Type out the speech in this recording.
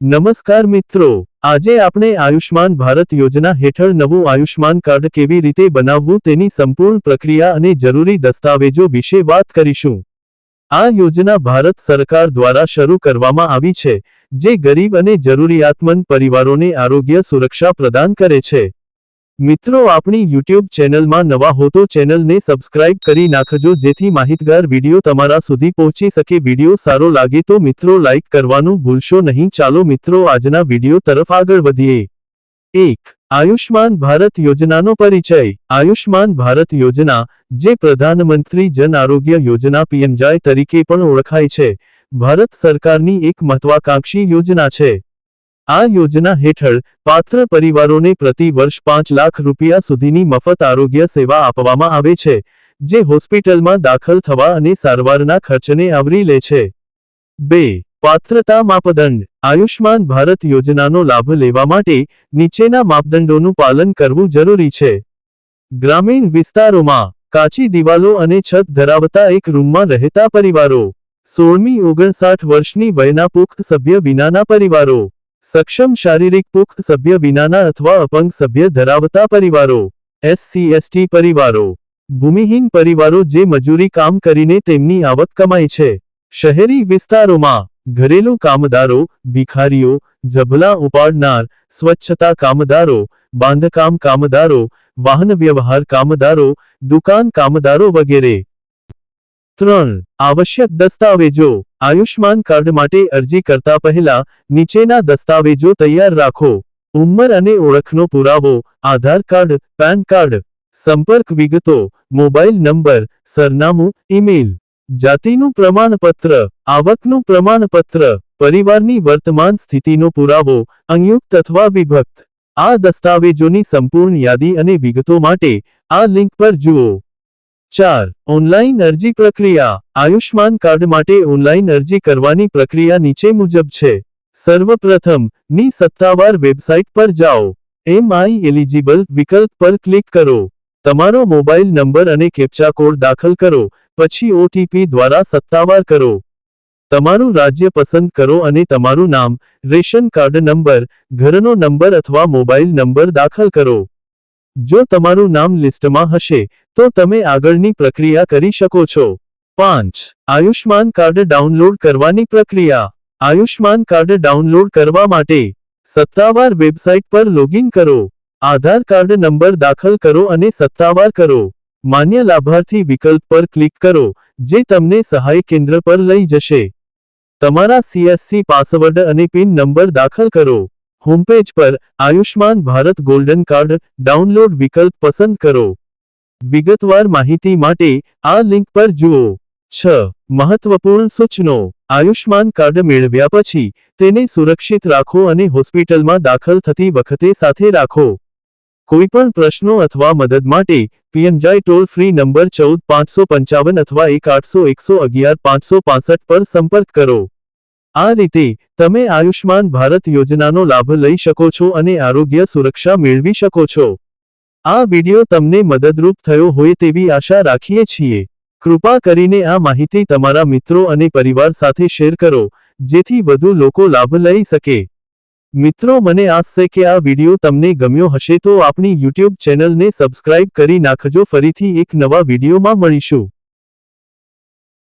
નમસ્કાર મિત્રો, આજે આપણે આયુષ્માન ભારત યોજના હેઠળ નવું આયુષ્માન કાર્ડ કેવી રીતે બનાવવું તેની સંપૂર્ણ પ્રક્રિયા અને જરૂરી દસ્તાવેજો વિશે વાત કરીશું. આ યોજના ભારત સરકાર દ્વારા શરૂ કરવામાં આવી છે, જે ગરીબ અને જરૂરિયાતમંદ પરિવારોને આરોગ્ય સુરક્ષા પ્રદાન કરે છે. મિત્રો, આપણી યુટ્યુબ ચેનલમાં નવા હો તો ચેનલને સબસ્ક્રાઇબ કરી નાખજો, જેથી માહિતગાર વિડિયો તમારા સુધી પહોંચી શકે. વીડિયો સારો લાગે તો મિત્રો લાઇક કરવાનું ભૂલશો નહીં. ચાલો મિત્રો, આજના વીડિયો તરફ આગળ વધીએ. એક, આયુષ્માન ભારત યોજનાનો પરિચય. આયુષ્માન ભારત યોજના, જે પ્રધાનમંત્રી જન આરોગ્ય યોજના પીએમજાય તરીકે પણ ઓળખાય છે. ભારત સરકારની એક મહત્વાકાંક્ષી યોજના છે. આ યોજના હેઠળ પાત્ર પરિવારોને પ્રતિ વર્ષ પાંચ લાખ રૂપિયા સુધીની મફત આરોગ્ય સેવા આપવામાં આવે છે, જે હોસ્પિટલમાં દાખલ થવા અને સારવારના ખર્ચને આવરી લે છે. બે, પાત્રતા માપદંડ. આયુષ્માન ભારત યોજનાનો લાભ લેવા માટે નીચેના માપદંડોનું પાલન કરવું જરૂરી છે. ગ્રામીણ વિસ્તારોમાં કાચી દિવાલો અને છત ધરાવતા એક રૂમમાં રહેતા પરિવારો. સોળમી ઓગણસાઠ વર્ષની વયના પુખ્ત સભ્ય વિનાના પરિવારો. સક્ષમ શારીરિક પુખ્ત સભ્ય વિનાના અથવા અપંગ સભ્ય ધરાવતા પરિવારો એસસીએસટી પરિવારો, ભૂમિહીન પરિવારો જે મજૂરી કામ કરીને તેમની આવક કમાય છે. શહેરી વિસ્તારોમાં ઘરેલું કામદારો, ભિખારીઓ જભલા ઉપાડનાર, સ્વચ્છતા કામદારો, બાંધકામ કામદારો, વાહન વ્યવહાર કામદારો, દુકાન કામદારો વગેરે. ત્રણ, આવશ્યક દસ્તાવેજો. આયુષ્માન કાર્ડ માટે અરજી કરતા પહેલા નીચેના દસ્તાવેજો તૈયાર રાખો. ઉંમર અને ઓળખનો પુરાવો, આધાર કાર્ડ, પેન કાર્ડ, સંપર્ક વિગતો, મોબાઈલ નંબર, સરનામું, ઈમેલ, જાતિનું પ્રમાણપત્ર, આવકનું પ્રમાણપત્ર, પરિવારની વર્તમાન સ્થિતિનો પુરાવો સંયુક્ત અથવા વિભક્ત. આ દસ્તાવેજોની સંપૂર્ણ યાદી અને વિગતો માટે આ લિંક પર જુઓ. ચાર, ઓનલાઈન અરજી પ્રક્રિયા. આયુષ્માન કાર્ડ માટે ઓનલાઈન અરજી કરવાની પ્રક્રિયા નીચે મુજબ છે. સર્વપ્રથમ, ની સત્તાવાર વેબસાઇટ પર જાઓ. એમ આઈ એલિજિબલ વિકલ્પ પર ક્લિક કરો. તમારો મોબાઈલ નંબર અને કેપ્ચા કોડ દાખલ કરો. પછી ઓટીપી દ્વારા સત્તાવાર કરો. તમારું રાજ્ય પસંદ કરો અને તમારું નામ, રેશન કાર્ડ નંબર, ઘરનો નંબર અથવા મોબાઈલ નંબર દાખલ કરો. જો તમારું નામ લિસ્ટમાં હશે, તો તમે આગળની પ્રક્રિયા કરી શકો છો. પાંચ. આયુષ્માન કાર્ડ ડાઉનલોડ કરવાની પ્રક્રિયા. આયુષ્માન કાર્ડ ડાઉનલોડ કરવા માટે સત્તાવાર વેબસાઇટ પર લોગિન કરો. આધાર કાર્ડ નંબર દાખલ કરો અને સત્તાવાર કરો. માન્ય લાભાર્થી વિકલ્પ પર ક્લિક કરો, જે તમને સહાય કેન્દ્ર પર લઈ જશે. તમારા સીએસસી પાસવર્ડ અને પિન નંબર દાખલ કરો. હોમપેજ પર Ayushman Bharat golden card download વિકલ્પ પસંદ કરો. વિગતવાર માહિતી માટે આ લિંક પર જુઓ. છ. મહત્વપૂર્ણ સૂચનો. આયુષ્માન કાર્ડ મેળવ્યા પછી તેને સુરક્ષિત રાખો અને હોસ્પિટલમાં દાખલ થતી વખતે સાથે રાખો. કોઈપણ પ્રશ્નો અથવા મદદ માટે પીએમજાય ટોલ ફ્રી નંબર ચૌદ પાંચસો પંચાવન અથવા એક આઠસો એકસો અગિયાર પાંચસો પાસઠ પર સંપર્ક કરો. આ રીતે, તમે આયુષ્માન ભારત યોજનાનો લાભ લઈ શકો છો અને આરોગ્ય સુરક્ષા મેળવી શકો છો. આ વિડિયો તમને મદદરૂપ થયો હોય તેવી આશા રાખીએ છીએ. કૃપા કરીને આ માહિતી તમારા મિત્રો અને પરિવાર સાથે શેર કરો, જેથી વધુ લોકો લાભ લઈ શકે. મિત્રો, મને આશ છે કે આ વિડિયો તમને ગમ્યો હશે તો આપણી યુટ્યુબ ચેનલને સબસ્ક્રાઇબ કરી નાખજો. ફરીથી એક નવા વિડીયોમાં મળીશું.